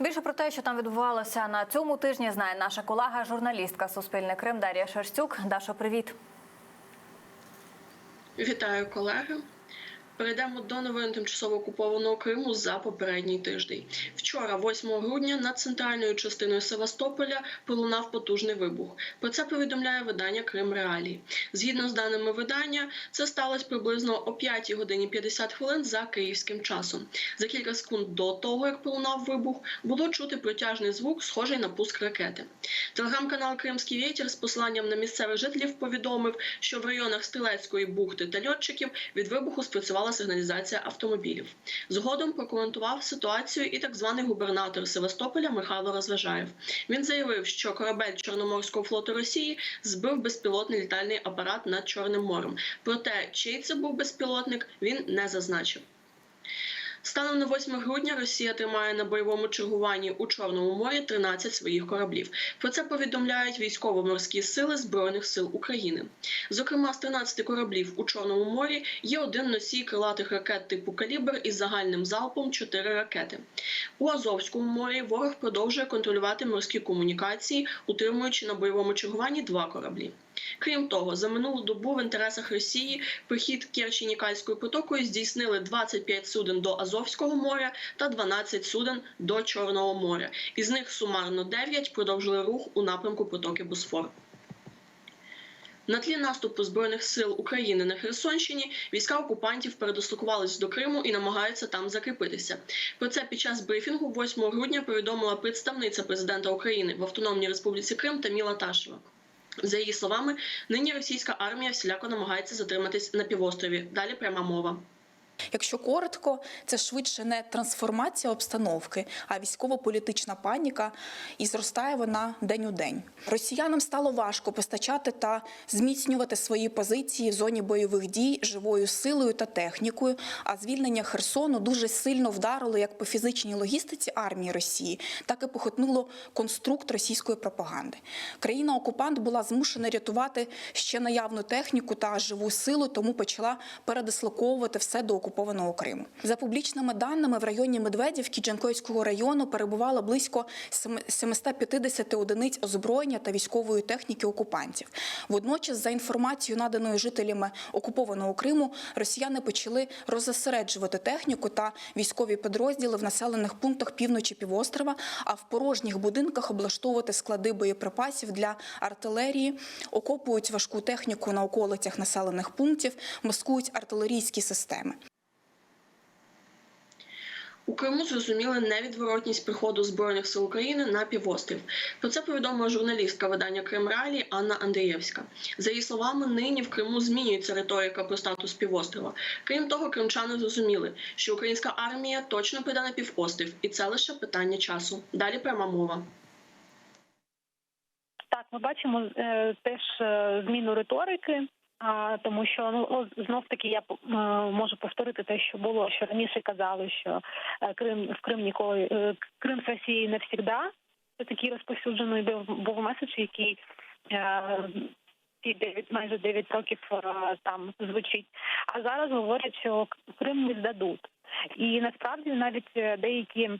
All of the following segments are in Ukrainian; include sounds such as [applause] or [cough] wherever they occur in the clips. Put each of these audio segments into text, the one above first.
Більше про те, що там відбувалося на цьому тижні, знає наша колега, журналістка Суспільне Крим Дар'я Шерстюк. Дашо, привіт. Вітаю, колеги. Перейдемо до новин тимчасово окупованого Криму за попередній тиждень. Вчора, 8 грудня, над центральною частиною Севастополя пролунав потужний вибух. Про це повідомляє видання Крим Реалії. Згідно з даними видання, це сталося приблизно о 5 годині 50 хвилин за київським часом. За кілька секунд до того, як пролунав вибух, було чути протяжний звук, схожий на пуск ракети. Телеграм-канал Кримський вітер з посиланням на місцевих жителів повідомив, що в районах Стрілецької бухти та льотчиків від вибуху спрацювала сигналізація автомобілів. Згодом прокоментував ситуацію і так званий губернатор Севастополя Михайло Розважаєв. Він заявив, що корабель Чорноморського флоту Росії збив безпілотний літальний апарат над Чорним морем. Проте, чий це був безпілотник, він не зазначив. Станом на 8 грудня Росія тримає на бойовому чергуванні у Чорному морі 13 своїх кораблів. Про це повідомляють військово-морські сили Збройних сил України. Зокрема, з 13 кораблів у Чорному морі є один носій крилатих ракет типу калібр із загальним залпом 4 ракети. У Азовському морі ворог продовжує контролювати морські комунікації, утримуючи на бойовому чергуванні два кораблі. Крім того, за минулу добу в інтересах Росії прихід Керчі-Нікальською здійснили 25 суден до Азовського моря та 12 суден до Чорного моря. Із них сумарно 9 продовжили рух у напрямку протоки Босфор. На тлі наступу збройних сил України на Херсонщині війська окупантів передислокувались до Криму і намагаються там закріпитися. Про це під час брифінгу 8 грудня повідомила представниця президента України в Автономній Республіці Крим Таміла Ташева. За її словами, нині російська армія всіляко намагається затриматись на півострові. Далі пряма мова. Якщо коротко, це швидше не трансформація обстановки, а військово-політична паніка, і зростає вона день у день. Росіянам стало важко постачати та зміцнювати свої позиції в зоні бойових дій живою силою та технікою. А звільнення Херсону дуже сильно вдарило як по фізичній логістиці армії Росії, так і похитнуло конструкт російської пропаганди. Країна-окупант була змушена рятувати ще наявну техніку та живу силу, тому почала передислоковувати все до окупованого Криму. За публічними даними, в районі Медведівки Джанкойського району перебувало близько 750 одиниць озброєння та військової техніки окупантів. Водночас, за інформацією, наданою жителями окупованого Криму, росіяни почали розосереджувати техніку та військові підрозділи в населених пунктах півночі півострова, а в порожніх будинках облаштовувати склади боєприпасів для артилерії, окопують важку техніку на околицях населених пунктів, маскують артилерійські системи. У Криму зрозуміли невідворотність приходу збройних сил України на півострів. Про це повідомила журналістка видання Крим Реалії Анна Андрієвська. За її словами, нині в Криму змінюється риторика про статус півострова. Крім того, кримчани зрозуміли, що українська армія точно прийде на півострів, і це лише питання часу. Далі пряма мова. Так, ми бачимо е, теж е, зміну риторики. А тому, що ну знов таки я е, можу повторити те, що було що раніше казали, що е, Крим в Крим ніколи е, Крим з Росії не всігда. Це такий розповсюджений був меседж, який ці 9, майже 9 років там звучить. А зараз говорять, що Крим не здадуть, і насправді навіть деякі.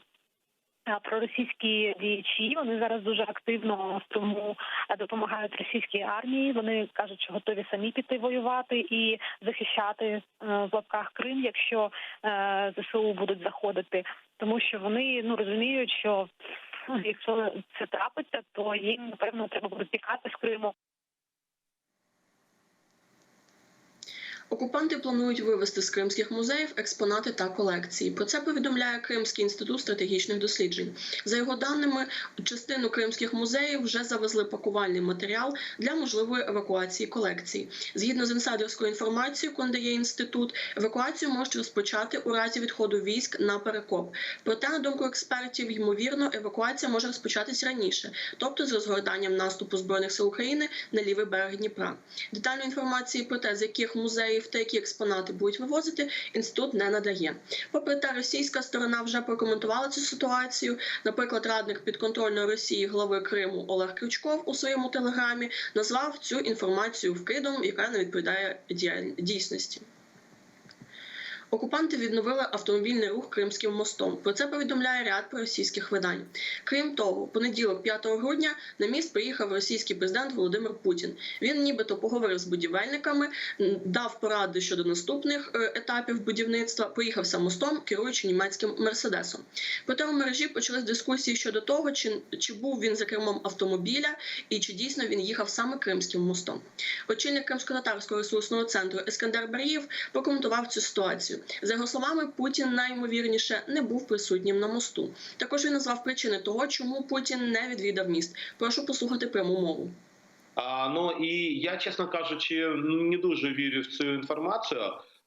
Проросійські діячі вони зараз дуже активно в тому допомагають російській армії. Вони кажуть, що готові самі піти воювати і захищати е, в лапках Крим, якщо е, ЗСУ будуть заходити, тому що вони ну розуміють, що ну, якщо це трапиться, то їм напевно треба буде тікати з Криму. Окупанти планують вивезти з кримських музеїв експонати та колекції. Про це повідомляє Кримський інститут стратегічних досліджень. За його даними, частину кримських музеїв вже завезли пакувальний матеріал для можливої евакуації колекції. Згідно з інсайдерською інформацією, яку надає інститут, евакуацію можуть розпочати у разі відходу військ на перекоп. Проте, на думку експертів, ймовірно, евакуація може розпочатись раніше, тобто з розгортанням наступу збройних сил України на лівий берег Дніпра. Детальної інформації про те, з яких музеїв та які експонати будуть вивозити, інститут не надає. Попри те, російська сторона вже прокоментувала цю ситуацію. Наприклад, радник підконтрольної Росії глави Криму Олег Крючков у своєму телеграмі назвав цю інформацію вкидом, яка не відповідає дійсності. Окупанти відновили автомобільний рух Кримським мостом. Про це повідомляє ряд проросійських видань. Крім того, понеділок, 5 грудня, на міст приїхав російський президент Володимир Путін. Він нібито поговорив з будівельниками, дав поради щодо наступних е, етапів будівництва. Поїхався мостом, керуючи німецьким мерседесом. Проте у мережі почались дискусії щодо того, чи, чи був він за кермом автомобіля і чи дійсно він їхав саме Кримським мостом. Очільник Кримсько-татарського ресурсного центру Ескандер Барієв прокоментував цю ситуацію. За його словами, Путін найімовірніше не був присутнім на мосту. Також він назвав причини того, чому Путін не відвідав міст. Прошу послухати пряму мову. А, ну і я, чесно кажучи, не дуже вірю в цю інформацію.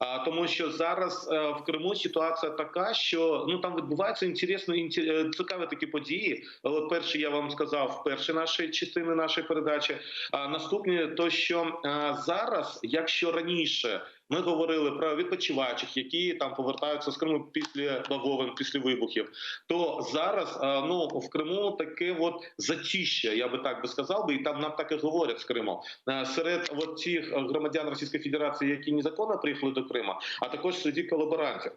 А тому, що зараз е, в Криму ситуація така, що ну там відбуваються інтересно інте- е, цікаві такі події. От перше, я вам сказав в першій нашій частини нашої передачі. А наступне, то що е, зараз, якщо раніше ми говорили про відпочиваючих, які там повертаються з Криму після бавовин, після вибухів, то зараз е, ну в Криму таке от затіще, я би так би сказав би, і там нам так і говорять з Криму. Е, Серед от тих е, громадян Російської Федерації, які незаконно приїхали до Криму, а також серед колаборантів.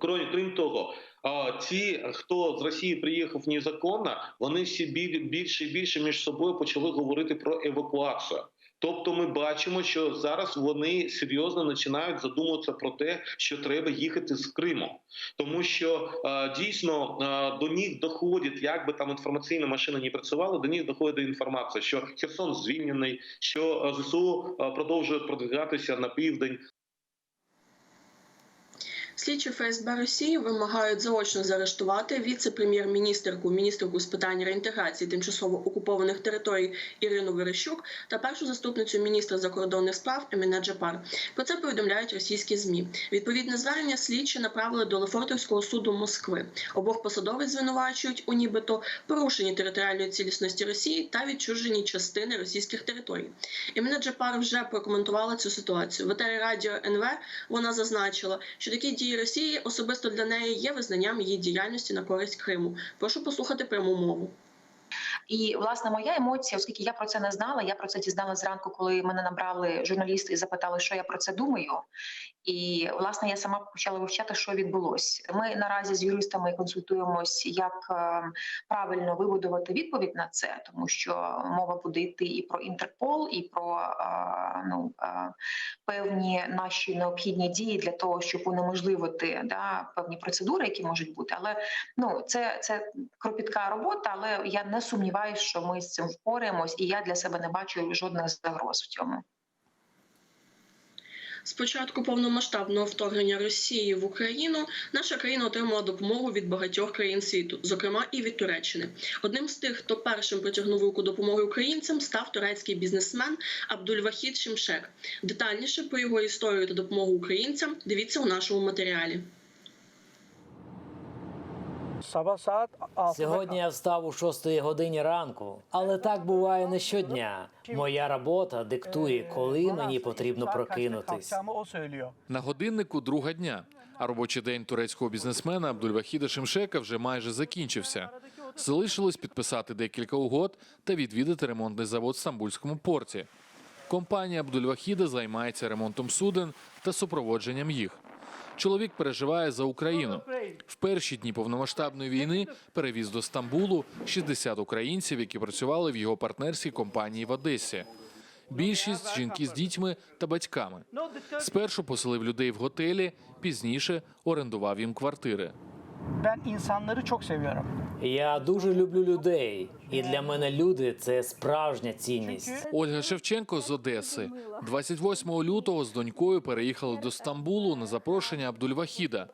Крім, того, а, ті, хто з Росії приїхав незаконно, вони всі більше і більше між собою почали говорити про евакуацію. Тобто, ми бачимо, що зараз вони серйозно починають задумуватися про те, що треба їхати з Криму, тому що е, дійсно е, до них доходить, як би там інформаційна машина не працювала, до них доходить інформація, що Херсон звільнений, що е, ЗСУ продовжує продвигатися на південь. Слідчі ФСБ Росії вимагають заочно заарештувати віце-прем'єр-міністерку, міністерку з питань реінтеграції тимчасово окупованих територій Ірину Верещук та першу заступницю міністра закордонних справ Еміне Джапар. Про це повідомляють російські змі. Відповідне звернення слідчі направили до Лефортовського суду Москви. Обох посадовець звинувачують у нібито порушенні територіальної цілісності Росії та відчуженні частини російських територій. Еміне Джапар вже прокоментувала цю ситуацію. В етері радіо НВ вона зазначила, що такі дії Росії особисто для неї є визнанням її діяльності на користь Криму. Прошу послухати пряму мову. І власне моя емоція, оскільки я про це не знала, я про це дізналася зранку, коли мене набрали журналісти і запитали, що я про це думаю. І власне я сама почала вивчати, що відбулося. Ми наразі з юристами консультуємось, як е, правильно вибудувати відповідь на це, тому що мова буде йти і про Інтерпол, і про е, ну е, певні наші необхідні дії для того, щоб унеможливити да, певні процедури, які можуть бути. Але ну це, це кропітка робота, але я не сумніваюся, що ми з цим впораємось, і я для себе не бачу жодних загроз в цьому. З початку повномасштабного вторгнення Росії в Україну наша країна отримала допомогу від багатьох країн світу, зокрема і від Туреччини. Одним з тих, хто першим протягнув руку допомоги українцям, став турецький бізнесмен Абдульвахід Шимшек. Детальніше про його історію та допомогу українцям дивіться у нашому матеріалі. Sabah saat 6'da Сьогодні я встав у 6 годині ранку, але так буває не щодня. Моя робота диктує, коли мені потрібно прокинутись. На годиннику друга дня. А робочий день турецького бізнесмена Абдульвахіда Шимшека вже майже закінчився. Залишилось підписати декілька угод та відвідати ремонтний завод в Стамбульському порті. Компанія Абдульвахіда займається ремонтом суден та супроводженням їх. Чоловік переживає за Україну. В перші дні повномасштабної війни перевіз до Стамбулу 60 українців, які працювали в його партнерській компанії в Одесі. Більшість жінки з дітьми та батьками. Спершу поселив людей в готелі, пізніше орендував їм квартири. Ben insanları çok seviyorum. Я дуже люблю людей, і для мене люди це справжня цінність. Ольга Шевченко з Одеси 28 лютого з донькою переїхали до Стамбулу на запрошення Абдульвахіда.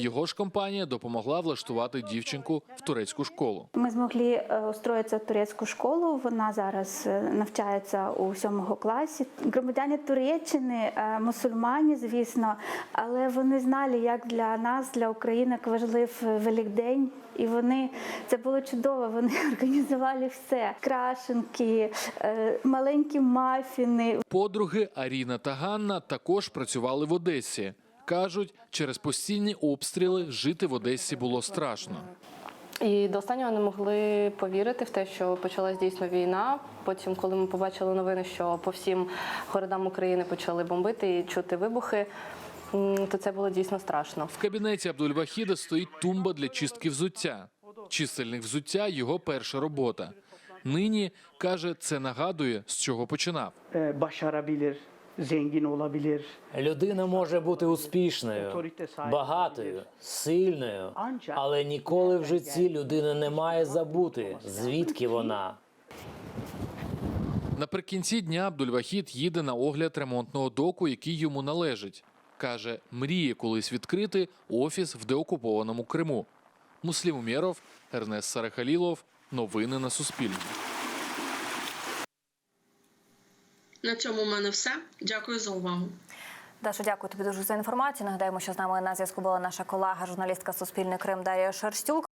Його ж компанія допомогла влаштувати дівчинку в турецьку школу. Ми змогли е, устроїтися в турецьку школу. Вона зараз е, навчається у сьомому класі. Громадяни Туреччини, е, мусульмані, звісно, але вони знали, як для нас, для України, важлив Великдень. І вони це було чудово. Вони [laughs] організували все: крашенки, маленькі мафіни. Подруги Аріна та Ганна також працювали в Одесі. Кажуть, через постійні обстріли жити в Одесі було страшно. І до останнього не могли повірити в те, що почалась дійсно війна. Потім, коли ми побачили новини, що по всім городам України почали бомбити і чути вибухи, то це було дійсно страшно. В кабінеті Абдульвахіда стоїть тумба для чистки взуття. Чистильник взуття його перша робота. Нині каже, це нагадує, з чого починав. Ee, başarabilir, zengin olabilir. Людина може бути успішною, багатою, сильною, але ніколи в житті людина не має забути, звідки вона. Наприкінці дня Абдульвахід їде на огляд ремонтного доку, який йому належить. Каже, мріє колись відкрити офіс в деокупованому Криму. Муслім Умєров, Ернест Сарахалілов. Новини на Суспільному. На цьому в мене все. Дякую за увагу. Даша, дякую тобі дуже за інформацію. Нагадаємо, що з нами на зв'язку була наша колега, журналістка Суспільний Крим Дарія Шерстюк.